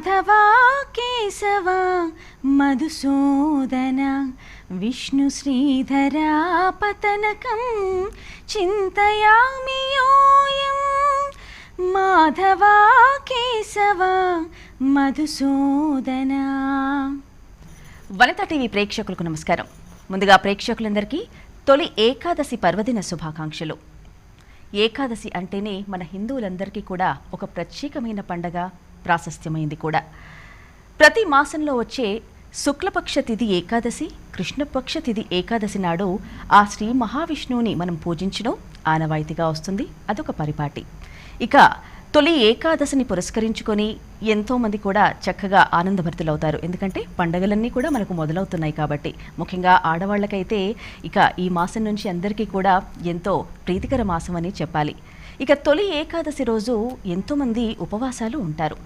మాధవా కేశవ మధుసూదన విష్ణు శ్రీధరా పతనకం చింతయామి యోయం. మాధవా కేశవ మధుసూదన. వనిత టీవీ ప్రేక్షకులకు నమస్కారం. ముందుగా ప్రేక్షకులందరికీ తొలి ఏకాదశి పర్వదిన శుభాకాంక్షలు. ఏకాదశి అంటేనే మన హిందువులందరికీ కూడా ఒక ప్రత్యేకమైన పండగ ప్రాశస్త్యమైంది కూడా. ప్రతి మాసంలో వచ్చే శుక్లపక్ష తిథి ఏకాదశి కృష్ణపక్ష తిథి ఏకాదశి నాడు ఆ శ్రీ మహావిష్ణువుని మనం పూజించడం ఆనవాయితీగా వస్తుంది. అదొక పరిపాటి. ఇక తొలి ఏకాదశిని పురస్కరించుకొని ఎంతోమంది కూడా చక్కగా ఆనందభరితులవుతారు. ఎందుకంటే పండగలన్నీ కూడా మనకు మొదలవుతున్నాయి కాబట్టి. ముఖ్యంగా ఆడవాళ్ళకైతే ఇక ఈ మాసం నుంచి అందరికీ కూడా ఎంతో ప్రీతికర మాసం అని చెప్పాలి. ఇక తొలి ఏకాదశి రోజు ఎంతోమంది ఉపవాసాలు ఉంటారు.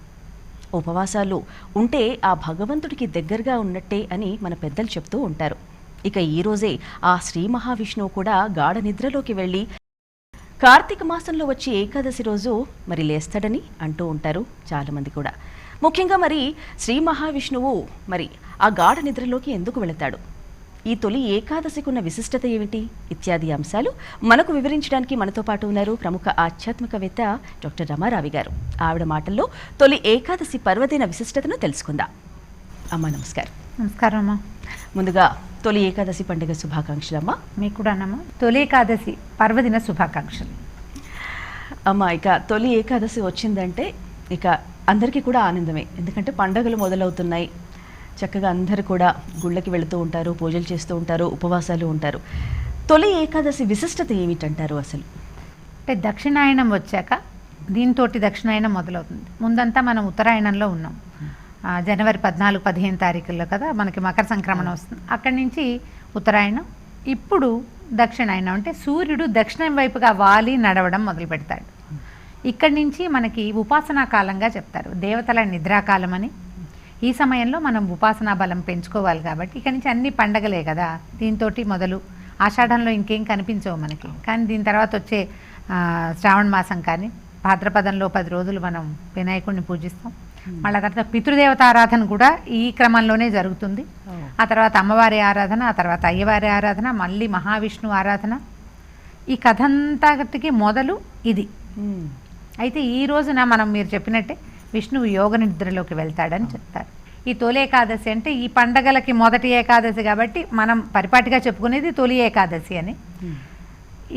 ఉపవాసాలు ఉంటే ఆ భగవంతుడికి దగ్గరగా ఉన్నట్టే అని మన పెద్దలు చెప్తూ ఉంటారు. ఇక ఈరోజే ఆ శ్రీ మహావిష్ణువు కూడా గాఢ నిద్రలోకి వెళ్ళి కార్తీక మాసంలో వచ్చే ఏకాదశి రోజు మరి లేస్తాడని అంటూ ఉంటారు చాలామంది కూడా. ముఖ్యంగా మరి శ్రీ మహావిష్ణువు మరి ఆ గాఢ నిద్రలోకి ఎందుకు వెళతాడు? ఈ తొలి ఏకాదశికి ఉన్న విశిష్టత ఏమిటి? ఇత్యాది అంశాలు మనకు వివరించడానికి మనతో పాటు ఉన్నారు ప్రముఖ ఆధ్యాత్మికవేత్త డాక్టర్ రమారావి గారు. ఆవిడ మాటల్లో తొలి ఏకాదశి పర్వదిన విశిష్టతను తెలుసుకుందాం. అమ్మా నమస్కారం. నమస్కారం అమ్మా. ముందుగా తొలి ఏకాదశి పండుగ శుభాకాంక్షలు అమ్మా. మీకు కూడానమ్మా తొలి ఏకాదశి పర్వదిన శుభాకాంక్షలు. అమ్మ ఇక తొలి ఏకాదశి వచ్చిందంటే ఇక అందరికీ కూడా ఆనందమే. ఎందుకంటే పండగలు మొదలవుతున్నాయి. చక్కగా అందరూ కూడా గుళ్ళకి వెళుతూ ఉంటారు పూజలు చేస్తూ ఉంటారు ఉపవాసాలు ఉంటారు. తొలి ఏకాదశి విశిష్టత ఏమిటంటారు అసలు? అంటే దక్షిణాయనం వచ్చాక దీంతో దక్షిణాయనం మొదలవుతుంది. ముందంతా మనం ఉత్తరాయణంలో ఉన్నాం. జనవరి పద్నాలుగు పదిహేను తారీఖుల్లో కదా మనకి మకర సంక్రమణ వస్తుంది. అక్కడి నుంచి ఉత్తరాయణం ఇప్పుడు దక్షిణాయనం అంటే సూర్యుడు దక్షిణం వైపుగా వాలి నడవడం మొదలు పెడతాడు. ఇక్కడి నుంచి మనకి ఉపాసనా కాలంగా చెప్తారు. దేవతల నిద్రాకాలం అని ఈ సమయంలో మనం ఉపాసనా బలం పెంచుకోవాలి కాబట్టి ఇక్కడి నుంచి అన్ని పండగలే కదా. దీంతో మొదలు. ఆషాఢంలో ఇంకేం కనిపించవు మనకి. కానీ దీని తర్వాత వచ్చే శ్రావణ మాసం కానీ భాద్రపదంలో పది రోజులు మనం వినాయకుడిని పూజిస్తాం. మళ్ళీ తర్వాత పితృదేవత ఆరాధన కూడా ఈ క్రమంలోనే జరుగుతుంది. ఆ తర్వాత అమ్మవారి ఆరాధన ఆ తర్వాత అయ్యవారి ఆరాధన మళ్ళీ మహావిష్ణు ఆరాధన. ఈ కథంతటికి మొదలు ఇది. అయితే ఈ రోజున మనం మీరు చెప్పినట్టే విష్ణువు యోగ నిద్రలోకి వెళ్తాడని చెప్తారు. ఈ తొలి ఏకాదశి అంటే ఈ పండగలకి మొదటి ఏకాదశి కాబట్టి మనం పరిపాటిగా చెప్పుకునేది తొలి ఏకాదశి అని.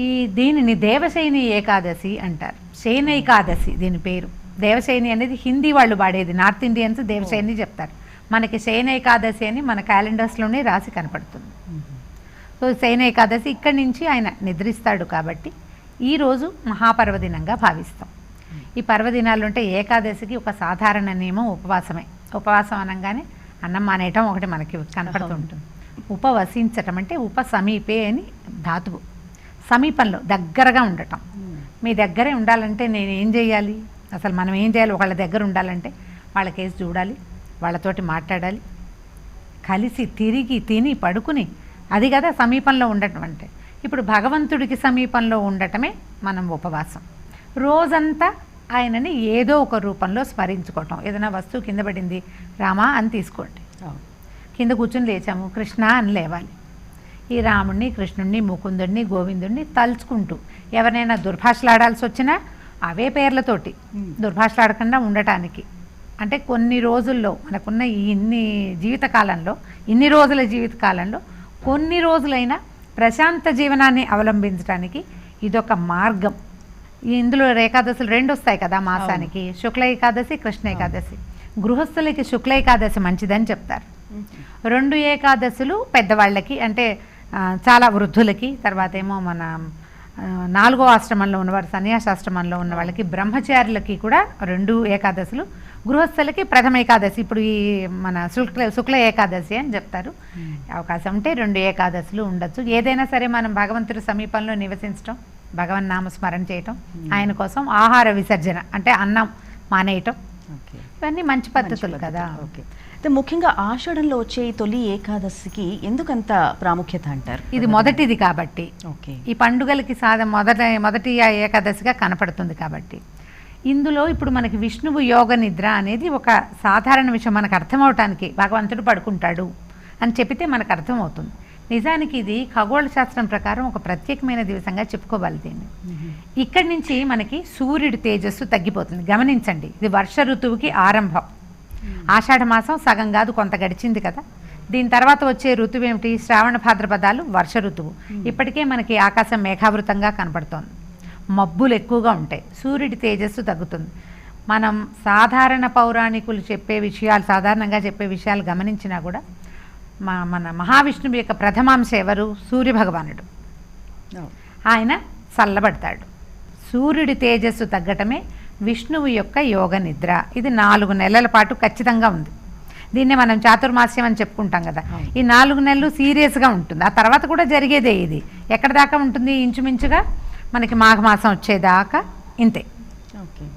ఈ దీనిని దేవశైని ఏకాదశి అంటారు. శైన ఏకాదశి దీని పేరు. దేవశైని అనేది హిందీ వాళ్ళు వాడేది. నార్త్ ఇండియన్స్ దేవశైని చెప్తారు. మనకి శయన ఏకాదశి అని మన క్యాలెండర్స్లోనే రాసి కనపడుతుంది. సో శయన ఏకాదశి ఇక్కడి నుంచి ఆయన నిద్రిస్తాడు కాబట్టి ఈరోజు మహాపర్వదినంగా భావిస్తాం. ఈ పర్వదినాలు ఉంటే ఏకాదశికి ఒక సాధారణ నియమం ఉపవాసమే. ఉపవాసం అనగానే అన్నం మానేయటం ఒకటి మనకి కనపడుతుంటుంది. ఉపవసించటం అంటే ఉప సమీపే అని ధాతువు. సమీపంలో దగ్గరగా ఉండటం. మీ దగ్గరే ఉండాలంటే నేను ఏం చేయాలి? అసలు మనం ఏం చేయాలి? ఒకళ్ళ దగ్గర ఉండాలంటే వాళ్ళ కేసు చూడాలి వాళ్ళతోటి మాట్లాడాలి. కలిసి తిరిగి తిని పడుకుని అది కదా సమీపంలో ఉండటం అంటే. ఇప్పుడు భగవంతుడికి సమీపంలో ఉండటమే మనం ఉపవాసం. రోజంతా ఆయనని ఏదో ఒక రూపంలో స్మరించుకోవటం. ఏదైనా వస్తువు కింద పడింది రామా అని తీసుకోండి. కింద కూర్చుని లేచాము కృష్ణ అని లేవాలి. ఈ రాముణ్ణి కృష్ణుణ్ణి ముకుందుణ్ణి గోవిందుణ్ణి తలుచుకుంటూ ఎవరైనా దుర్భాషలాడాల్సి వచ్చినా అవే పేర్లతోటి దుర్భాషలాడకుండా ఉండటానికి. అంటే కొన్ని రోజుల్లో మనకున్న ఈ ఇన్ని జీవితకాలంలో ఇన్ని రోజుల జీవితకాలంలో కొన్ని రోజులైనా ప్రశాంత జీవనాన్ని అవలంబించడానికి ఇదొక మార్గం. ఇందులో ఏకాదశులు రెండు వస్తాయి కదా మాసానికి. శుక్ల ఏకాదశి కృష్ణ ఏకాదశి. గృహస్థులకి శుక్ల ఏకాదశి మంచిదని చెప్తారు. రెండు ఏకాదశులు పెద్దవాళ్ళకి అంటే చాలా వృద్ధులకి తర్వాత ఏమో మన నాలుగో ఆశ్రమంలో ఉన్నవారు సన్యాసాశ్రమంలో ఉన్న వాళ్ళకి బ్రహ్మచారులకి కూడా రెండు ఏకాదశులు. గృహస్థులకి ప్రథమ ఏకాదశి. ఇప్పుడు ఈ మన శుక్ల శుక్ల ఏకాదశి అని చెప్తారు. అవకాశం ఉంటే రెండు ఏకాదశులు ఉండొచ్చు. ఏదైనా సరే మనం భగవంతుడి సమీపంలో నివసించడం భగవన్ నామస్మరణ చేయటం ఆయన కోసం ఆహార విసర్జన అంటే అన్నం మానేయటం. ఇవన్నీ మంచి పద్ధతులు కదా. ఓకే. అయితే ముఖ్యంగా ఆషాఢంలో వచ్చే ఈ తొలి ఏకాదశికి ఎందుకంత ప్రాముఖ్యత అంటారు? ఇది మొదటిది కాబట్టి. ఓకే. ఈ పండుగలకి సాధ మొదట మొదటి ఏకాదశిగా కనపడుతుంది కాబట్టి. ఇందులో ఇప్పుడు మనకి విష్ణువు యోగ నిద్ర అనేది ఒక సాధారణ విషయం. మనకు అర్థమవటానికి భగవంతుడు పడుకుంటాడు అని చెప్పితే మనకు అర్థమవుతుంది. నిజానికి ఇది ఖగోళ శాస్త్రం ప్రకారం ఒక ప్రత్యేకమైన దివసంగా చెప్పుకోవాలి దీన్ని. ఇక్కడి నుంచి మనకి సూర్యుడి తేజస్సు తగ్గిపోతుంది. గమనించండి ఇది వర్ష ఋతువుకి ఆరంభం. ఆషాఢ మాసం సగం కాదు కొంత గడిచింది కదా. దీని తర్వాత వచ్చే ఋతువు ఏమిటి? శ్రావణ భాద్రపదాలు వర్ష ఋతువు. ఇప్పటికే మనకి ఆకాశం మేఘావృతంగా కనపడుతోంది మబ్బులు ఎక్కువగా ఉంటాయి. సూర్యుడి తేజస్సు తగ్గుతుంది. మనం సాధారణ పౌరాణికులు చెప్పే విషయాలు సాధారణంగా చెప్పే విషయాలు గమనించినా కూడా మా మన మహావిష్ణువు యొక్క ప్రథమాంశ ఎవరు? సూర్యభగవానుడు. ఆయన చల్లబడతాడు. సూర్యుడి తేజస్సు తగ్గటమే విష్ణువు యొక్క యోగ నిద్ర. ఇది నాలుగు నెలల పాటు ఖచ్చితంగా ఉంది. దీన్నే మనం చాతుర్మాస్యం అని చెప్పుకుంటాం కదా. ఈ నాలుగు నెలలు సీరియస్గా ఉంటుంది. ఆ తర్వాత కూడా జరిగేదే ఇది. ఎక్కడ దాకా ఉంటుంది? ఇంచుమించుగా మనకి మాఘమాసం వచ్చేదాకా ఇంతే. ఓకే.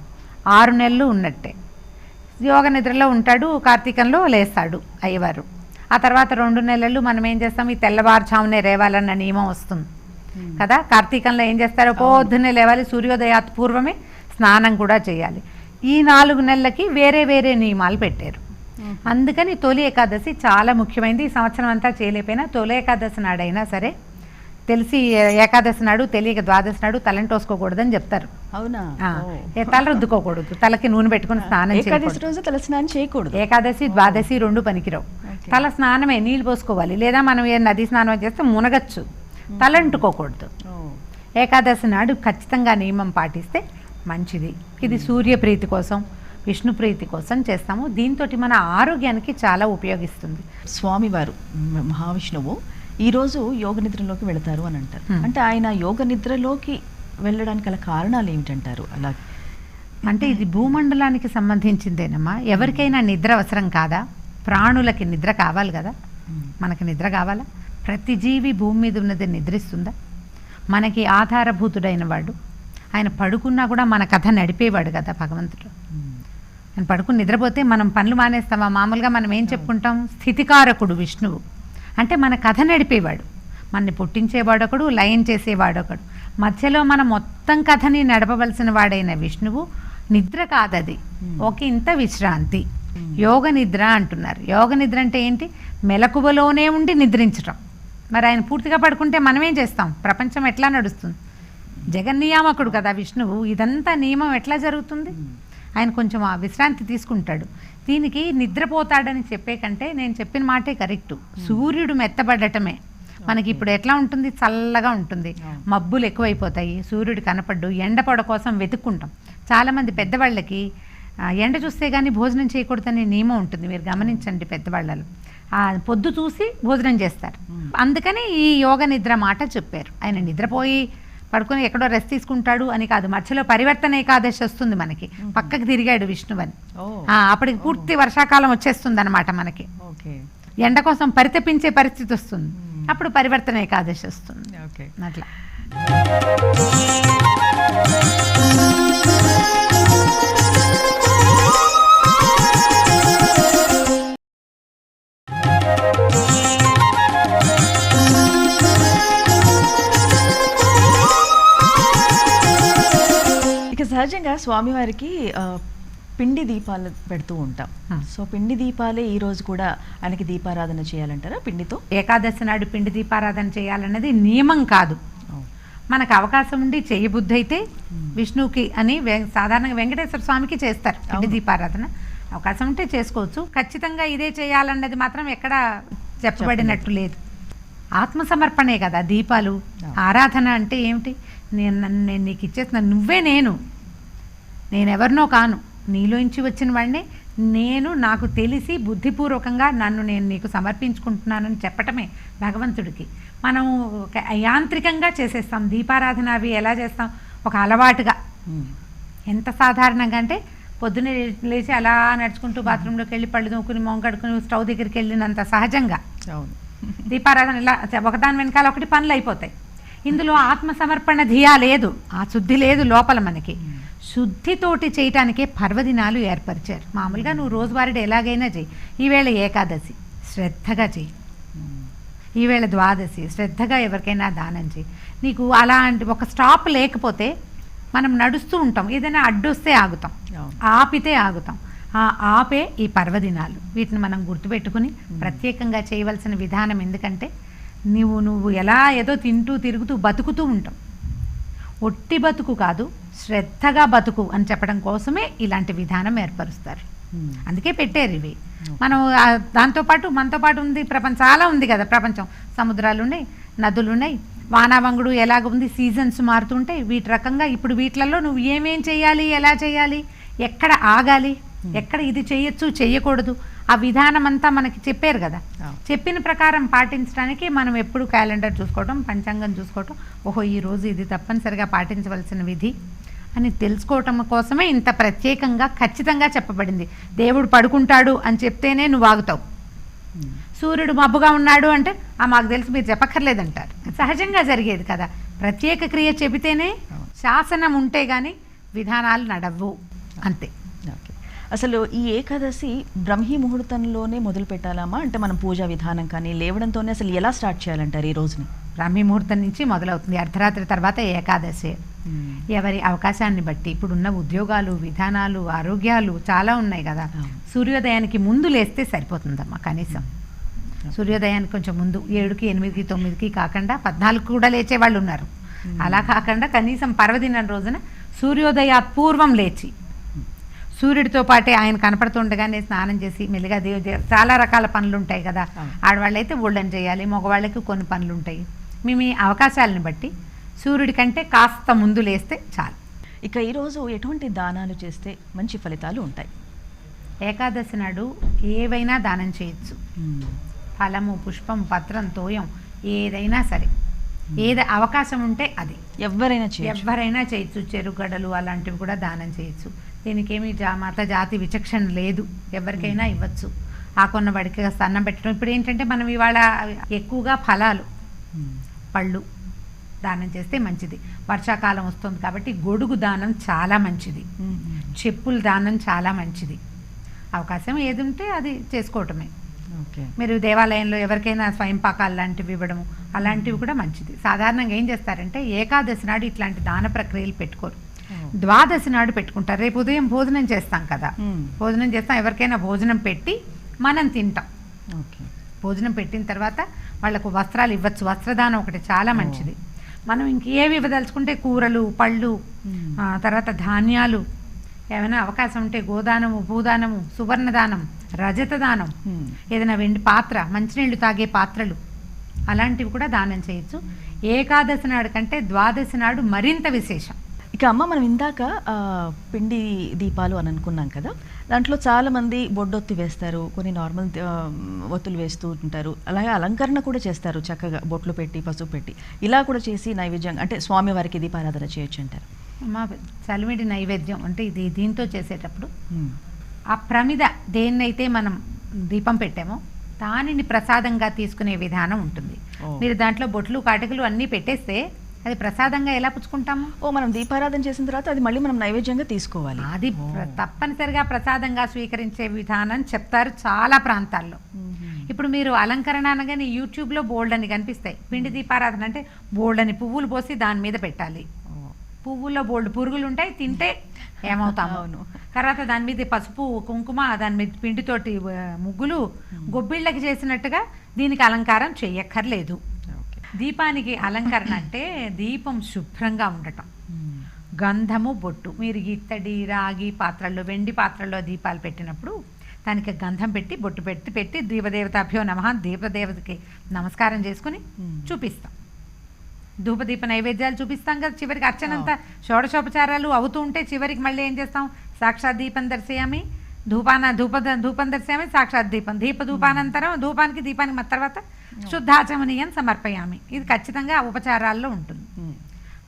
ఆరు నెలలు ఉన్నట్టే. యోగ నిద్రలో ఉంటాడు కార్తీకంలో లేస్తాడు అయ్యవారు. ఆ తర్వాత రెండు నెలలు మనం ఏం చేస్తాం? ఈ తెల్లవారుజామునే రేవాలన్న నియమం వస్తుంది. కదా? కార్తీకంలో ఏం చేస్తారో? పొద్దున్నే లేవాలి సూర్యోదయాత్ పూర్వమే స్నానం కూడా చేయాలి. ఈ నాలుగు నెలలకి వేరే వేరే నియమాలు పెట్టారు. అందుకని తొలి ఏకాదశి చాలా ముఖ్యమైనది. ఈ సంవత్సరం అంతా చేయలేకపోయినా తొలి ఏకాదశి నాడైనా సరే తెలిసి ఏకాదశి నాడు తెలియక ద్వాదశి నాడు తలంటోసుకోకూడదని చెప్తారు. అవునా? తల రుద్దుకోకూడదు. తలకి నూనె పెట్టుకుని స్నానం ఏకాదశి రోజు తల స్నానం చేయకూడదు. ఏకాదశి ద్వాదశి రెండు పనికిరావు. తల స్నానమే నీళ్ళు పోసుకోవాలి. లేదా మనం ఏ నది స్నానం చేస్తే మునగచ్చు. తలంటుకోకూడదు. ఏకాదశి నాడు ఖచ్చితంగా నియమం పాటిస్తే మంచిది. ఇది సూర్య ప్రీతి కోసం విష్ణు ప్రీతి కోసం చేస్తాము. దీంతో మన ఆరోగ్యానికి చాలా ఉపయోగిస్తుంది. స్వామివారు మహావిష్ణువు ఈరోజు యోగ నిద్రలోకి వెళతారు అని అంటారు. అంటే ఆయన యోగ నిద్రలోకి వెళ్ళడానికి గల కారణాలు ఏమిటంటారు? అలా అంటే ఇది భూమండలానికి సంబంధించిందేనమ్మా. ఎవరికైనా నిద్ర అవసరం కాదా? ప్రాణులకి నిద్ర కావాలి కదా? మనకి నిద్ర కావాలా? ప్రతి జీవి భూమి మీద ఉన్నది నిద్రిస్తుందా? మనకి ఆధారభూతుడైన వాడు ఆయన పడుకున్నా కూడా మన కథ నడిపేవాడు కదా భగవంతుడు. ఆయన పడుకుని నిద్రపోతే మనం పనులు మానేస్తామా? మామూలుగా మనం ఏం చెప్పుకుంటాం? స్థితికారకుడు విష్ణువు. అంటే మన కథ నడిపేవాడు. మనని పుట్టించేవాడొకడు లయం చేసేవాడొకడు. మధ్యలో మన మొత్తం కథని నడపవలసిన వాడైన విష్ణువు నిద్ర కాదది. ఒక ఇంత విశ్రాంతి. యోగ నిద్ర అంటున్నారు. యోగ నిద్ర అంటే ఏంటి? మెలకువలోనే ఉండి నిద్రించటం. మరి ఆయన పూర్తిగా పడుకుంటే మనం ఏం చేస్తాం? ప్రపంచం ఎట్లా నడుస్తుంది? జగన్నియామకుడు కదా విష్ణువు. ఇదంతా నియమం ఎట్లా జరుగుతుంది? ఆయన కొంచెం ఆ విశ్రాంతి తీసుకుంటాడు. దీనికి నిద్రపోతాడని చెప్పే కంటే నేను చెప్పిన మాటే కరెక్టు. సూర్యుడు మెత్తబడటమే. మనకి ఇప్పుడు ఎట్లా ఉంటుంది? చల్లగా ఉంటుంది. మబ్బులు ఎక్కువైపోతాయి. సూర్యుడు కనపడ్డు. ఎండ పొడ కోసం వెతుక్కుంటాం. చాలామంది పెద్దవాళ్ళకి ఎండ చూస్తే కానీ భోజనం చేయకూడదనే నియమం ఉంటుంది. మీరు గమనించండి పెద్దవాళ్ళలో. పొద్దు చూసి భోజనం చేస్తారు. అందుకని ఈ యోగ నిద్ర మాట చెప్పారు. ఆయన నిద్రపోయి పడుకొని ఎక్కడో రెస్ట్ తీసుకుంటాడు అని కాదు. మధ్యలో పరివర్తన ఏకాదశి వస్తుంది మనకి. పక్కకి తిరిగాడు విష్ణువని అప్పటికి పూర్తి వర్షాకాలం వచ్చేస్తుంది అనమాట మనకి ఎండ కోసం పరితపించే పరిస్థితి వస్తుంది. అప్పుడు పరివర్తన ఏకాదశి వస్తుంది. అట్లా. సహజంగా స్వామివారికి పిండి దీపాలు పెడుతూ ఉంటాం. సో పిండి దీపాలే ఈ రోజు కూడా ఆయనకి దీపారాధన చేయాలంటారా పిండితో? ఏకాదశి నాడు పిండి దీపారాధన చేయాలన్నది నియమం కాదు. మనకు అవకాశం ఉండి చేయబుద్ధి అయితే విష్ణువుకి అని సాధారణంగా వెంకటేశ్వర స్వామికి చేస్తారు పిండి. దీపారాధన. అవకాశం ఉంటే చేసుకోవచ్చు. ఖచ్చితంగా ఇదే చేయాలన్నది మాత్రం ఎక్కడ చెప్పబడినట్టు లేదు. ఆత్మసమర్పణే కదా దీపాలు. ఆరాధన అంటే ఏమిటి? నేను నన్ను నేను నీకు ఇచ్చేసిన నువ్వే నేను. నేనెవరినో కాను. నీలోంచి వచ్చిన వాడిని నేను నాకు తెలిసి బుద్ధిపూర్వకంగా నన్ను నేను నీకు సమర్పించుకుంటున్నానని చెప్పటమే భగవంతుడికి. మనం ఒక యాంత్రికంగా చేసేస్తాం. దీపారాధన అవి ఎలా చేస్తాం? ఒక అలవాటుగా. ఎంత సాధారణంగా అంటే పొద్దున్నే లేచి అలా నడుచుకుంటూ బాత్రూంలోకి వెళ్ళి పళ్ళు తోముకుని మొంగ కడుకుని స్టవ్ దగ్గరికి వెళ్ళినంత సహజంగా. అవును. దీపారాధన ఇలా ఒకదాని వెనకాల ఒకటి పనులు అయిపోతాయి. ఇందులో ఆత్మ సమర్పణ ధియా లేదు. ఆ శుద్ధి లేదు లోపల మనకి. శుద్ధితోటి చేయటానికే పర్వదినాలు ఏర్పరిచారు. మామూలుగా నువ్వు రోజువారీ ఎలాగైనా చెయ్యి ఈవేళ ఏకాదశి శ్రద్ధగా చెయ్యి ఈవేళ ద్వాదశి శ్రద్ధగా ఎవరికైనా దానం చేయి. నీకు అలాంటి ఒక స్టాప్ లేకపోతే మనం నడుస్తూ ఉంటాం. ఏదైనా అడ్డొస్తే ఆగుతాం. ఆపితే ఆగుతాం. ఆ ఆపే ఈ పర్వదినాలు. వీటిని మనం గుర్తుపెట్టుకుని ప్రత్యేకంగా చేయవలసిన విధానం ఎందుకంటే నువ్వు నువ్వు ఎలా ఏదో తింటూ తిరుగుతూ బతుకుతూ ఉంటాం. ఒట్టి బతుకు కాదు శ్రద్ధగా బతుకు అని చెప్పడం కోసమే ఇలాంటి విధానం ఏర్పరుస్తారు. అందుకే పెట్టారు ఇవి. మనం దాంతోపాటు మనతో పాటు ఉంది ప్రపంచం. చాలా ఉంది కదా ప్రపంచం. సముద్రాలు ఉన్నాయి నదులు ఉన్నాయి వానావంగుడు ఎలాగ ఉంది సీజన్స్ మారుతుంటాయి వీటి రకంగా ఇప్పుడు వీటిలలో నువ్వు ఏమేం చేయాలి ఎలా చేయాలి ఎక్కడ ఆగాలి ఎక్కడ ఇది చేయొచ్చు చేయకూడదు ఆ విధానం అంతా మనకి చెప్పారు కదా. చెప్పిన ప్రకారం పాటించడానికి మనం ఎప్పుడు క్యాలెండర్ చూసుకోవటం పంచాంగం చూసుకోవటం ఓహో ఈ రోజు ఇది తప్పనిసరిగా పాటించవలసిన విధి అని తెలుసుకోవటం కోసమే ఇంత ప్రత్యేకంగా ఖచ్చితంగా చెప్పబడింది. దేవుడు పడుకుంటాడు అని చెప్తేనే నువ్వు ఆగుతావు. సూర్యుడు మబ్బుగా ఉన్నాడు అంటే ఆ మాకు తెలిసి మీరు చెప్పక్కర్లేదంటారు. సహజంగా జరిగేది కదా. ప్రత్యేక క్రియ చెబితేనే. శాసనం ఉంటే గాని విధానాలు నడవ్వు. అంతే. అసలు ఈ ఏకాదశి బ్రహ్మీ ముహూర్తంలోనే మొదలు పెట్టాలమ్మా అంటే మనం పూజా విధానం కానీ లేవడంతోనే అసలు ఎలా స్టార్ట్ చేయాలంటారు ఈ రోజుని? బ్రాహ్మీ ముహూర్తం నుంచి మొదలవుతుంది. అర్ధరాత్రి తర్వాత ఏకాదశి. ఎవరి అవకాశాన్ని బట్టి ఇప్పుడున్న ఉద్యోగాలు విధానాలు ఆరోగ్యాలు చాలా ఉన్నాయి కదా. సూర్యోదయానికి ముందు లేస్తే సరిపోతుందమ్మా కనీసం. సూర్యోదయానికి కొంచెం ముందు ఏడుకి ఎనిమిదికి తొమ్మిదికి కాకుండా పద్నాలుగు కూడా లేచే వాళ్ళు ఉన్నారు. అలా కాకుండా కనీసం పర్వదినం రోజున సూర్యోదయ పూర్వం లేచి సూర్యుడితో పాటే ఆయన కనపడుతుండగానే స్నానం చేసి మెల్లిగా దేవ చాలా రకాల పనులు ఉంటాయి కదా. ఆడవాళ్ళైతే ఒళ్ళని చేయాలి మగవాళ్ళకి కొన్ని పనులు ఉంటాయి మీ మీ అవకాశాలను బట్టి సూర్యుడి కంటే కాస్త ముందు లేస్తే చాలు. ఇక ఈరోజు ఎటువంటి దానాలు చేస్తే మంచి ఫలితాలు ఉంటాయి? ఏకాదశి నాడు ఏవైనా దానం చేయొచ్చు. ఫలము పుష్పం పత్రం తోయం ఏదైనా సరే. ఏది అవకాశం ఉంటే అది. ఎవరైనా ఎవరైనా చేయొచ్చు. చెరుగడలు అలాంటివి కూడా దానం చేయొచ్చు. దీనికి ఏమి జా మత జాతి విచక్షణ లేదు. ఎవరికైనా ఇవ్వచ్చు. ఆ కొన్న వాడికి అన్నం పెట్టడం. ఇప్పుడు ఏంటంటే మనం ఇవాళ ఎక్కువగా ఫలాలు. పళ్ళు దానం చేస్తే మంచిది. వర్షాకాలం వస్తుంది కాబట్టి గొడుగు దానం చాలా మంచిది. చెప్పుల దానం చాలా మంచిది. అవకాశం ఏది ఉంటే అది చేసుకోవటమే. ఓకే. మీరు దేవాలయంలో ఎవరికైనా స్వయం పాకాలు లాంటివి ఇవ్వడము అలాంటివి కూడా మంచిది. సాధారణంగా ఏం చేస్తారంటే ఏకాదశి నాడు ఇట్లాంటి దాన ప్రక్రియలు పెట్టుకోరు. ద్వాదశి నాడు పెట్టుకుంటారు. రేపు ఉదయం భోజనం చేస్తాం కదా. భోజనం చేస్తాం. ఎవరికైనా భోజనం పెట్టి మనం తింటాం. ఓకే. భోజనం పెట్టిన తర్వాత వాళ్ళకు వస్త్రాలు ఇవ్వచ్చు. వస్త్రదానం ఒకటి చాలా మంచిది. మనం ఇంకేవి ఇవ్వదలుచుకుంటే కూరలు పళ్ళు తర్వాత ధాన్యాలు. ఏమైనా అవకాశం ఉంటే గోదానము భూదానము సువర్ణదానం రజత దానం మ్మ్. ఏదైనా వెండి పాత్ర మంచినీళ్ళు తాగే పాత్రలు. అలాంటివి కూడా దానం చేయొచ్చు. ఏకాదశి నాడు కంటే ద్వాదశి నాడు మరింత విశేషం. ఇక అమ్మ మనం ఇందాక పిండి దీపాలు అని అనుకున్నాం కదా దాంట్లో చాలా మంది బొడ్డొత్తి వేస్తారు కొన్ని నార్మల్ ఒత్తులు వేస్తూ ఉంటారు అలాగే అలంకరణ కూడా చేస్తారు చక్కగా బొట్లు పెట్టి పసుపు పెట్టి ఇలా కూడా చేసి నైవేద్యం అంటే స్వామివారికి దీపారాధన చేయొచ్చు అంటారు మా చలిమిడి నైవేద్యం అంటే ఇది దీంతో చేసేటప్పుడు. ఆ ప్రమిద దేన్నైతే మనం దీపం పెట్టామో దానిని ప్రసాదంగా తీసుకునే విధానం ఉంటుంది. మీరు దాంట్లో బొట్లు కాటికలు అన్నీ పెట్టేస్తే అది ప్రసాదంగా ఎలా పుచ్చుకుంటాము? ఓ మనం దీపారాధన చేసిన తర్వాత అది మళ్ళీ మనం నైవేద్యంగా తీసుకోవాలి. అది తప్పనిసరిగా ప్రసాదంగా స్వీకరించే విధానం చెప్తారు చాలా ప్రాంతాల్లో. ఇప్పుడు మీరు అలంకరణ అనగానే యూట్యూబ్లో బోల్డ్ అని కనిపిస్తాయి. పిండి దీపారాధన అంటే బోల్డ్ అని పువ్వులు పోసి దాని మీద పెట్టాలి. పువ్వుల్లో బోల్డ్ పురుగులు ఉంటాయి తింటే ఏమవుతాము? అవును. తర్వాత దాని మీద పసుపు కుంకుమ దాని మీద పిండితోటి ముగ్గులు గొబ్బిళ్ళకి చేసినట్టుగా దీనికి అలంకారం చెయ్యక్కర్లేదు దీపానికి అలంకరణ అంటే దీపం శుభ్రంగా ఉండటం. గంధము బొట్టు. మీరు ఇత్తడి రాగి పాత్రల్లో వెండి పాత్రల్లో దీపాలు పెట్టినప్పుడు దానికి గంధం పెట్టి బొట్టు పెట్టి పెట్టి దీపదేవతాభ్యో నమ దీపదేవతకి నమస్కారం చేసుకుని. చూపిస్తాం. ధూపదీప నైవేద్యాలు చూపిస్తాం కదా చివరికి అర్చనంతా షోడశోపచారాలు అవుతూ ఉంటే చివరికి మళ్ళీ ఏం చేస్తాం? సాక్షాత్ దీపం దర్శయామి. ధూపాన ధూప ధూపం దర్శయామి సాక్షాత్ దీపం. దీప ధూపానంతరం ధూపానికి దీపానికి తర్వాత శుద్ధాచమనీయం సమర్పయామి. ఇది ఖచ్చితంగా ఉపచారాల్లో ఉంటుంది.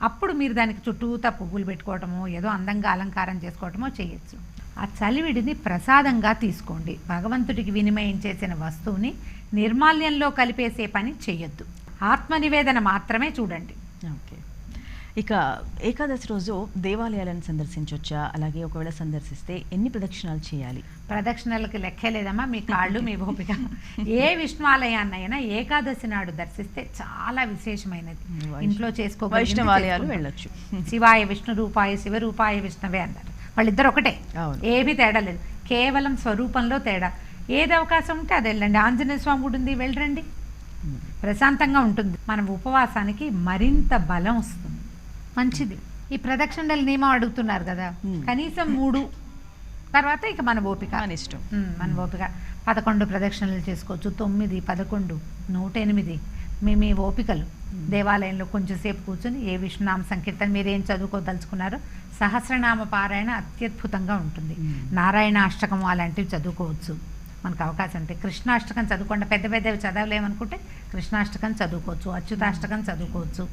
అప్పుడు మీరు దానికి చుట్టూతా పువ్వులు పెట్టుకోవటమో ఏదో అందంగా అలంకారం చేసుకోవటమో చేయొచ్చు. ఆ చలివిడిని ప్రసాదంగా తీసుకోండి. భగవంతుడికి వినిమయం చేసిన వస్తువుని నిర్మాల్యంలో కలిపేసే పని చెయ్యొద్దు ఆత్మనివేదన మాత్రమే చూడండి. ఇక ఏకాదశి రోజు దేవాలయాలను సందర్శించవచ్చా అలాగే ఒకవేళ సందర్శిస్తే ఎన్ని ప్రదక్షిణాలు చేయాలి? ప్రదక్షిణలకి లెక్కే లేదమ్మా మీ కాళ్ళు మీ ఓపిక ఏ విష్ణు ఆలయాన్నైనా ఏకాదశి నాడు దర్శిస్తే చాలా విశేషమైనది. ఇంట్లో చేసుకో వైష్ణవాలయాలు వెళ్ళొచ్చు. శివాయ విష్ణు రూపాయ శివరూపాయ విష్ణవే అన్నారు వాళ్ళిద్దరు ఒకటే. ఏమీ తేడా లేదు. కేవలం స్వరూపంలో తేడా. ఏది అవకాశం ఉంటే అది వెళ్ళండి. ఆంజనేయ స్వామి గుడి ఉంది వెళ్ళరండి. ప్రశాంతంగా ఉంటుంది. మన ఉపవాసానికి మరింత బలం వస్తుంది. మంచిది. ఈ ప్రదక్షిణల నియమం అడుగుతున్నారు కదా. కనీసం మూడు. తర్వాత ఇక మన ఓపిక. మన ఇష్టం. మన ఓపిక. పదకొండు ప్రదక్షిణలు చేసుకోవచ్చు. తొమ్మిది పదకొండు నూట ఎనిమిది. మీ మీ ఓపికలు. దేవాలయంలో కొంచెంసేపు కూర్చొని ఏ విష్ణునామ సంకీర్తన మీరు ఏం చదువుకోదలుచుకున్నారో సహస్రనామ పారాయణ అత్యద్భుతంగా ఉంటుంది. నారాయణ అష్టకం అలాంటివి చదువుకోవచ్చు. మనకు అవకాశం ఉంటే కృష్ణాష్టకం చదువుకోండి. పెద్ద పెద్దవి చదవలేమనుకుంటే కృష్ణాష్టకం చదువుకోవచ్చు. అచ్యుతాష్టకం చదువుకోవచ్చు.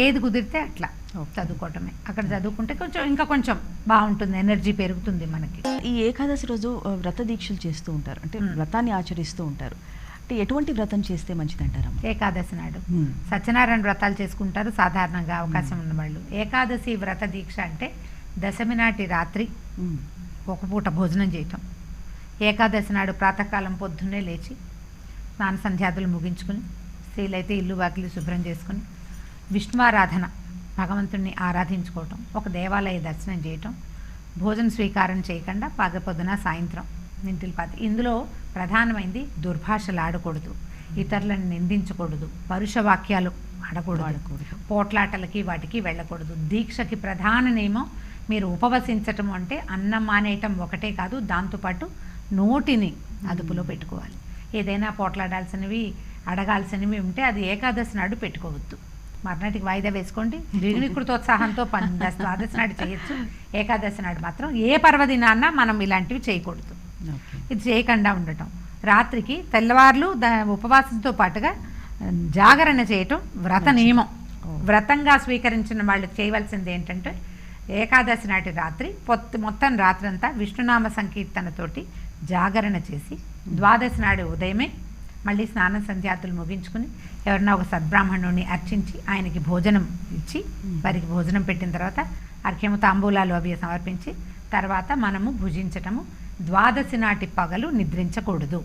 ఏది కుదిరితే అట్లా. చదువుకోవటమే అక్కడ చదువుకుంటే కొంచెం ఇంకా కొంచెం బాగుంటుంది ఎనర్జీ పెరుగుతుంది మనకి ఈ ఏకాదశి రోజు వ్రత దీక్షలు చేస్తూ ఉంటారు అంటే. వ్రతాన్ని ఆచరిస్తూ ఉంటారు అంటే ఎటువంటి వ్రతం చేస్తే మంచిదంటారమ్మా ఏకాదశి నాడు. సత్యనారాయణ వ్రతాలు చేసుకుంటారు సాధారణంగా అవకాశం ఉన్న వాళ్ళు ఏకాదశి వ్రత దీక్ష అంటే దశమి నాటి రాత్రి. ఒక పూట భోజనం చేయటం ఏకాదశి నాడు ప్రాతకాలం పొద్దున్నే లేచి స్నాన సంధ్యాదులు ముగించుకుని స్త్రీలైతే ఇల్లు వాకిలి శుభ్రం చేసుకుని విష్ణువారాధన భగవంతుణ్ణి ఆరాధించుకోవటం ఒక దేవాలయ దర్శనం చేయటం భోజన స్వీకారం చేయకుండా పగ పొద్దున సాయంత్రం నింటిల్పాతి ఇందులో ప్రధానమైంది దుర్భాషలు ఆడకూడదు ఇతరులను నిందించకూడదు పరుష వాక్యాలు ఆడకూడదు ఆడకూడదు. పోట్లాటలకి వాటికి వెళ్ళకూడదు. దీక్షకి ప్రధాన నియమం మీరు ఉపవసించటం అంటే అన్నం మానేయటం ఒకటే కాదు దాంతోపాటు నోటిని అదుపులో పెట్టుకోవాలి. ఏదైనా పోట్లాడాల్సినవి అడగాల్సినవి ఉంటే అది ఏకాదశి నాడు పెట్టుకోవద్దు. మర్నాటికి వాయిదా వేసుకోండి. ద్విగుణీకృతోత్సాహంతో పం ద్వాదశి నాడు చేయొచ్చు. ఏకాదశి నాడు మాత్రం ఏ పర్వదినాన్న మనం ఇలాంటివి చేయకూడదు. ఇది చేయకుండా ఉండటం. రాత్రికి తెల్లవార్లు దా ఉపవాసంతో పాటుగా జాగరణ చేయటం వ్రత నియమం. వ్రతంగా స్వీకరించిన వాళ్ళు చేయవలసింది ఏంటంటే ఏకాదశి నాటి రాత్రి పొత్తు మొత్తం రాత్రంతా విష్ణునామ సంకీర్తనతోటి జాగరణ చేసి ద్వాదశి నాడు ఉదయమే మళ్ళీ స్నానం సంధ్యాతులు ముగించుకుని ఎవరన్నా ఒక సద్బ్రాహ్మణుని అర్చించి ఆయనకి భోజనం ఇచ్చి వారికి భోజనం పెట్టిన తర్వాత అర్ఘ్యము తాంబూలాలు అవి సమర్పించి తర్వాత మనము భుజించటము. ద్వాదశి నాటి పగలు నిద్రించకూడదు.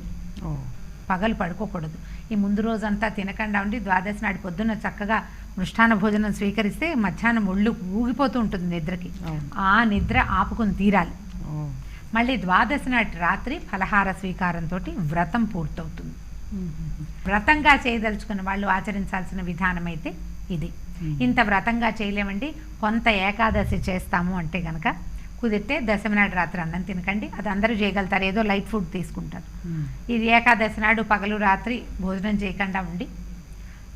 పగలు పడుకోకూడదు. ఈ ముందు రోజంతా తినకుండా ఉండి ద్వాదశి నాటి పొద్దున్న చక్కగా మృష్టాన భోజనం స్వీకరిస్తే మధ్యాహ్నం ఒళ్ళు ఊగిపోతూ ఉంటుంది నిద్రకి. ఆ నిద్ర ఆపుకుని తీరాలి. మళ్ళీ ద్వాదశి నాటి రాత్రి ఫలహార స్వీకారంతో వ్రతం పూర్తవుతుంది. వ్రతంగా చేయదలుచుకున్న వాళ్ళు ఆచరించాల్సిన విధానం అయితే ఇది. ఇంత వ్రతంగా చేయలేమండి. కొంత ఏకాదశి చేస్తాము అంటే గనక కుదిరితే దశమి నాడు రాత్రి అన్నం తినకండి. అది అందరూ చేయగలుగుతారు. ఏదో లైట్ ఫుడ్ తీసుకుంటారు. ఇది ఏకాదశి నాడు పగలు రాత్రి భోజనం చేయకుండా ఉండి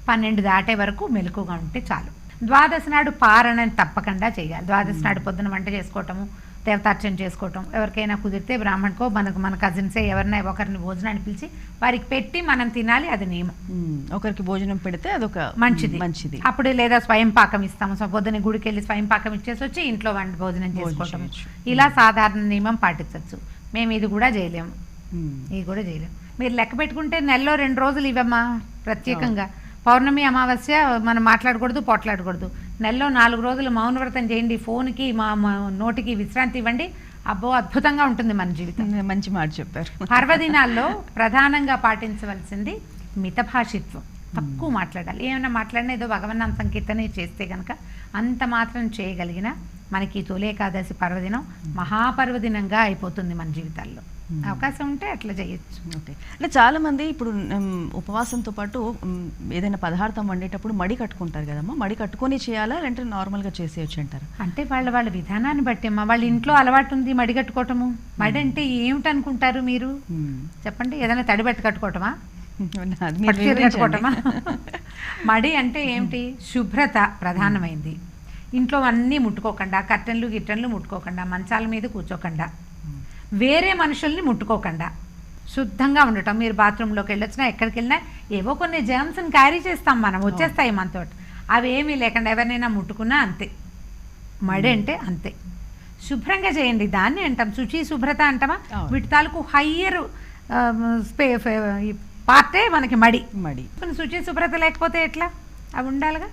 పన్నెండు దాటే వరకు మెలకుగా ఉంటే చాలు. ద్వాదశి నాడు పారణం తప్పకుండా చేయాలి. ద్వాదశి నాడు పొద్దున వంట చేసుకోవటము దేవతార్చన చేసుకోవటం. ఎవరికైనా కుదిరితే బ్రాహ్మణ్కో మనకు మన కజిన్సే ఎవరినై ఒకరిని భోజనాన్ని పిలిచి వారికి పెట్టి మనం తినాలి అది నియమం. ఒకరికి భోజనం పెడితే అదొక మంచిది. మంచిది. అప్పుడు లేదా స్వయం పాకం ఇస్తాము. సో పొద్దున గుడికి వెళ్ళి స్వయం పాకం ఇచ్చేసి వచ్చి ఇంట్లో వంట భోజనం చేసుకోవటం. ఇలా సాధారణ నియమం పాటించవచ్చు. మేము ఇది కూడా చేయలేము. ఇది కూడా చేయలేము. మీరు లెక్క పెట్టుకుంటే నెలలో రెండు రోజులు ఇవ్వమ్మా ప్రత్యేకంగా. పౌర్ణమి అమావాస్య మనం మాట్లాడకూడదు పోట్లాడకూడదు. నెలలో నాలుగు రోజులు మౌన వ్రతం చేయండి. ఫోన్కి మా మా నోటికి విశ్రాంతి ఇవ్వండి. అబ్బో అద్భుతంగా ఉంటుంది మన జీవితం. మంచి మాట చెప్పారు. పర్వదినాల్లో ప్రధానంగా పాటించవలసింది మితభాషిత్వం. తక్కువ మాట్లాడాలి. ఏమైనా మాట్లాడినా ఏదో భగవన్నామ సంకీర్తన చేస్తే కనుక అంత మాత్రం చేయగలిగిన మనకి తొలి ఏకాదశి పర్వదినం మహాపర్వదినంగా అయిపోతుంది మన జీవితాల్లో. అవకాశం ఉంటే అట్లా చేయొచ్చు. ఓకే. అంటే చాలా మంది ఇప్పుడు ఉపవాసంతో పాటు ఏదైనా పదార్థం వండేటప్పుడు మడి కట్టుకుంటారు కదమ్మా. మడి కట్టుకొని చేయాలా లేదంటే నార్మల్గా చేసేయచ్చు అంటారు? అంటే వాళ్ళ వాళ్ళ విధానాన్ని బట్టి అమ్మా. వాళ్ళ ఇంట్లో అలవాటు ఉంది మడి కట్టుకోవటము. మడి అంటే ఏమిటనుకుంటారు మీరు? చెప్పండి. ఏదైనా తడి బట్ట కట్టుకోవటమా? మడి అంటే ఏమిటి? శుభ్రత ప్రధానమైంది. ఇంట్లో అన్నీ ముట్టుకోకుండా కర్టన్లు గిట్టన్లు ముట్టుకోకుండా మంచాల మీద కూర్చోకుండా. వేరే మనుషుల్ని ముట్టుకోకుండా. శుద్ధంగా ఉండటం. మీరు బాత్రూంలోకి వెళ్ళొచ్చినా ఎక్కడికి వెళ్ళినా ఏవో కొన్ని జర్మ్స్ని క్యారీ చేస్తాం మనం వచ్చేస్తాయి మనతో అవి ఏమీ లేకుండా ఎవరినైనా ముట్టుకున్నా అంతే. మడి అంటే అంతే. శుభ్రంగా చేయండి. దాన్ని అంటాం. శుచి శుభ్రత అంటామా. వీటి తాలూకు హయ్యర్ స్పే పార్టే మనకి మడి. మడి. కొన్ని శుచి శుభ్రత లేకపోతే ఎట్లా? అవి ఉండాలిగా?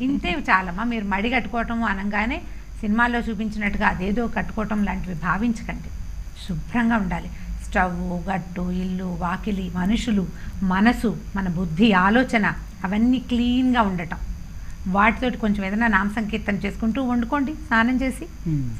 ఇంతే చాలమ్మా మీరు మడి కట్టుకోవటం అనగానే సినిమాల్లో చూపించినట్టుగా అదేదో కట్టుకోవటం లాంటివి భావించకండి. శుభ్రంగా ఉండాలి. స్టవ్ గట్టు ఇల్లు వాకిలి మనుషులు మనసు మన బుద్ధి ఆలోచన అవన్నీ క్లీన్గా ఉండటం. వాటితోటి కొంచెం ఏదైనా నామ సంకీర్తన చేసుకుంటూ వండుకోండి స్నానం చేసి.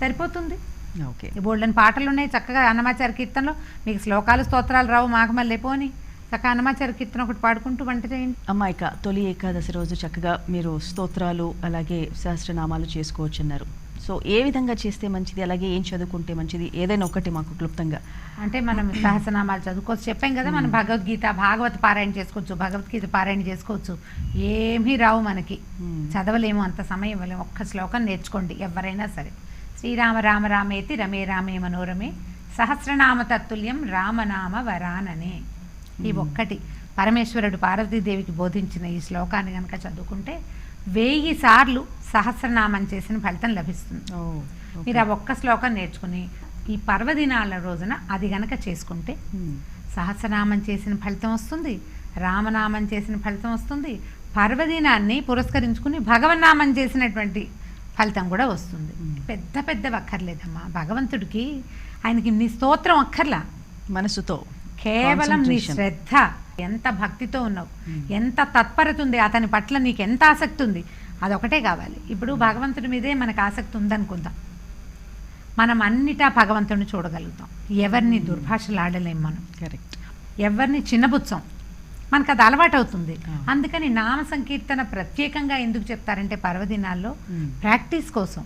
సరిపోతుంది. ఓకే. బోల్డెన్ పాటలు ఉన్నాయి చక్కగా అన్నమాచార కీర్తనలో. మీకు శ్లోకాలు స్తోత్రాలు రావు మాకు మళ్ళీ పోని. చక్కగా అన్నమాచార కీర్తన ఒకటి పాడుకుంటూ వంట చేయండి. అమ్మ ఇక తొలి ఏకాదశి రోజు చక్కగా మీరు స్తోత్రాలు అలాగే సహస్రనామాలు చేసుకోవచ్చు అన్నారు సో ఏ విధంగా చేస్తే మంచిది అలాగే ఏం చదువుకుంటే మంచిది? ఏదైనా ఒకటి మాకు క్లుప్తంగా. అంటే మనం సహస్రనామాలు చదువుకోవచ్చు. చెప్పాం కదా మనం భగవద్గీత భాగవత పారాయణ చేసుకోవచ్చు భగవద్గీత పారాయణ చేసుకోవచ్చు. ఏమీ రావు మనకి. చదవలేము అంత సమయం ఇవ్వలేము. ఒక్క శ్లోకం నేర్చుకోండి ఎవరైనా సరే. శ్రీరామ రామ రామేతి రమే రామే మనోరమే. సహస్రనామ తత్తుల్యం రామనామ వరాననే. ఈ ఒక్కటి. పరమేశ్వరుడు పార్వతీదేవికి బోధించిన ఈ శ్లోకాన్ని కనుక చదువుకుంటే వెయ్యి సార్లు సహస్రనామం చేసిన ఫలితం లభిస్తుంది. మీరు ఆ ఒక్క శ్లోకం నేర్చుకుని ఈ పర్వదినాల రోజున అది గనక చేసుకుంటే సహస్రనామం చేసిన ఫలితం వస్తుంది రామనామం చేసిన ఫలితం వస్తుంది పర్వదినాన్ని పురస్కరించుకుని భగవన్నామం చేసినటువంటి ఫలితం కూడా వస్తుంది. పెద్ద పెద్ద అక్కర్లేదమ్మా భగవంతుడికి ఆయనకి నీ స్తోత్రం అక్కర్లా. మనసుతో. కేవలం నీ. శ్రద్ధ. ఎంత భక్తితో ఉన్నావు? మ్మ్. ఎంత తత్పరత ఉంది అతని పట్ల నీకు ఎంత ఆసక్తి ఉంది? అదొకటే కావాలి. ఇప్పుడు భగవంతుడి మీదే మనకు ఆసక్తి ఉందనుకుందాం. మనం అన్నిటా భగవంతుడిని చూడగలుగుతాం. ఎవరిని దుర్భాషలు ఆడలేం మనం. కరెక్ట్ ఎవరిని చిన్నబుచ్చం మనకు అది అలవాటు అవుతుంది. అందుకని నామ సంకీర్తన ప్రత్యేకంగా ఎందుకు చెప్తారంటే పర్వదినాల్లో మ్మ్. ప్రాక్టీస్ కోసం.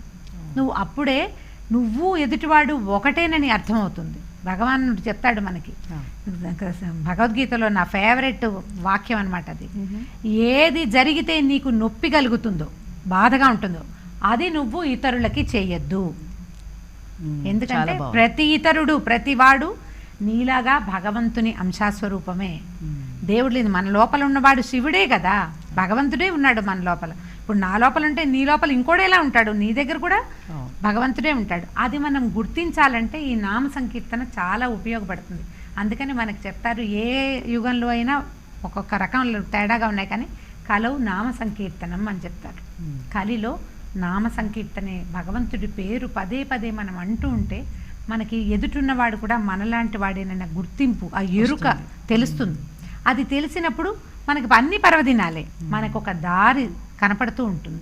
నువ్వు అప్పుడే నువ్వు ఎదుటివాడు ఒకటేనని అర్థమవుతుంది. భగవానుడు చెప్తాడు మనకి. భగవద్గీతలో నా ఫేవరెట్ వాక్యం అనమాట అది. ఏది జరిగితే నీకు నొప్పి కలుగుతుందో బాధగా ఉంటుందో అది నువ్వు ఇతరులకి చేయొద్దు. ఎందుకంటే ప్రతి ఇతరుడు ప్రతివాడు నీలాగా భగవంతుని అంశాస్వరూపమే. దేవుడు లేదు మన లోపల ఉన్నవాడు శివుడే కదా. భగవంతుడే ఉన్నాడు మన లోపల. ఇప్పుడు నా లోపల ఉంటే నీ లోపల ఇంకోడేలా ఉంటాడు? నీ దగ్గర కూడా భగవంతుడే ఉంటాడు. అది మనం గుర్తించాలంటే ఈ నామ సంకీర్తన చాలా ఉపయోగపడుతుంది. అందుకని మనకు చెప్తారు ఏ యుగంలో అయినా ఒక్కొక్క రకంలో తేడాగా ఉన్నాయి కానీ కలవు నామ సంకీర్తనం అని చెప్తారు. కలిలో నామ సంకీర్తనే భగవంతుడి పేరు పదే పదే మనం అంటూ ఉంటే మనకి ఎదుటున్నవాడు కూడా మనలాంటి వాడేనన్న గుర్తింపు ఆ ఎరుక తెలుస్తుంది. అది తెలిసినప్పుడు మనకి అన్ని పర్వదినాలే. మనకు ఒక దారి కనపడుతూ ఉంటుంది.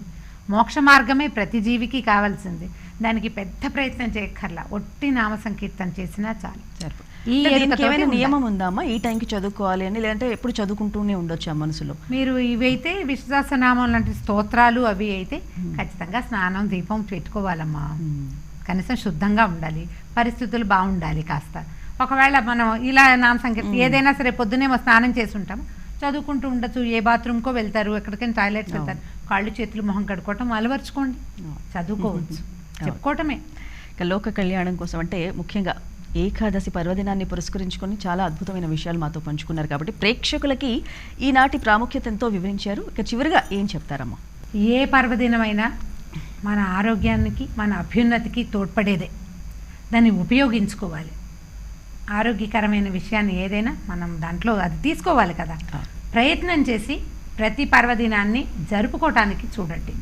మోక్ష మార్గమే ప్రతి జీవికి కావాల్సింది. దానికి పెద్ద ప్రయత్నం చేయక్కర్లా. ఒట్టి నామ సంకీర్తన చేసినా చాలు. ఈ ఏమైనా. నియమం ఉందామా ఈ టైంకి చదువుకోవాలి అని లేదంటే ఎప్పుడు చదువుకుంటూనే ఉండొచ్చు ఆ మనసులో? మీరు ఇవైతే విశ్వాసనామం లాంటి స్తోత్రాలు అవి అయితే ఖచ్చితంగా స్నానం దీపం పెట్టుకోవాలమ్మా. కనీసం శుద్ధంగా ఉండాలి. పరిస్థితులు బాగుండాలి కాస్త. ఒకవేళ మనం ఇలా నామ సంకీర్తన ఏదైనా సరే పొద్దునే స్నానం చేసి ఉంటాం చదువుకుంటూ ఉండొచ్చు. ఏ బాత్రూమ్కో వెళ్తారు ఎక్కడికైనా టాయిలెట్కి వెళ్తారు. కాళ్ళు చేతులు మొహం కడుక్కోవటం అలవర్చుకోండి. చదువుకోవచ్చు. చెప్పుకోవటమే. ఇక లోక కళ్యాణం కోసం అంటే ముఖ్యంగా ఏకాదశి పర్వదినాన్ని పురస్కరించుకొని చాలా అద్భుతమైన విషయాలు మాతో పంచుకున్నారు కాబట్టి ప్రేక్షకులకి ఈనాటి ప్రాముఖ్యత ఎంతో వివరించారు. ఇక చివరిగా ఏం చెప్తారమ్మా? ఏ పర్వదినమైనా మన ఆరోగ్యానికి మన అభ్యున్నతికి తోడ్పడేదే. దాన్ని ఉపయోగించుకోవాలి. ఆరోగ్యకరమైన విషయాన్ని ఏదైనా మనం దాంట్లో అది తీసుకోవాలి కదా. ప్రయత్నం చేసి ప్రతి పర్వదినాన్ని జరుపుకోవటానికి చూడండి.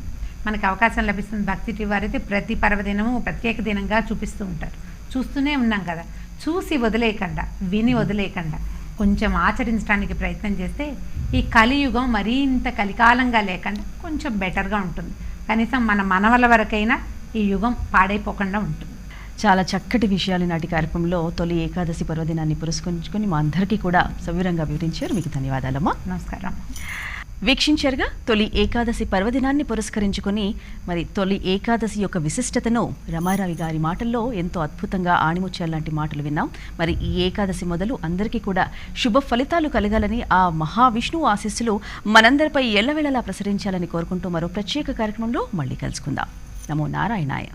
మనకి అవకాశం లభిస్తుంది. భక్తి వారైతే ప్రతి పర్వదినము ప్రత్యేక దినంగా చూపిస్తూ ఉంటారు. చూస్తూనే ఉన్నాం కదా. చూసి వదిలేయకుండా విని వదిలేయకుండా. కొంచెం ఆచరించడానికి ప్రయత్నం చేస్తే ఈ కలియుగం మరీ ఇంత కలికాలంగా లేకుండా కొంచెం బెటర్గా ఉంటుంది. కనీసం మన మనవల వరకైనా ఈ యుగం పాడైపోకుండా ఉంటుంది. చాలా చక్కటి విషయాలు నాటి కార్యక్రమంలో తొలి ఏకాదశి పర్వదినాన్ని పురస్కరించుకొని మా అందరికీ కూడా సవివరంగా వివరించారు. మీకు ధన్యవాదాలమ్మా. నమస్కారం. వీక్షించారుగా తొలి ఏకాదశి పర్వదినాన్ని పురస్కరించుకొని మరి తొలి ఏకాదశి యొక్క విశిష్టతను రమారావి గారి మాటల్లో ఎంతో అద్భుతంగా ఆణిముత్యాల లాంటి మాటలు విన్నాం. మరి ఈ ఏకాదశి మొదలు అందరికీ కూడా శుభ ఫలితాలు కలగాలని ఆ మహావిష్ణువు ఆశీస్సులు మనందరిపై ఎల్లవేళలా ప్రసరించాలని కోరుకుంటూ మరో ప్రత్యేక కార్యక్రమంలో మళ్ళీ కలుసుకుందాం. నమో నారాయణాయ.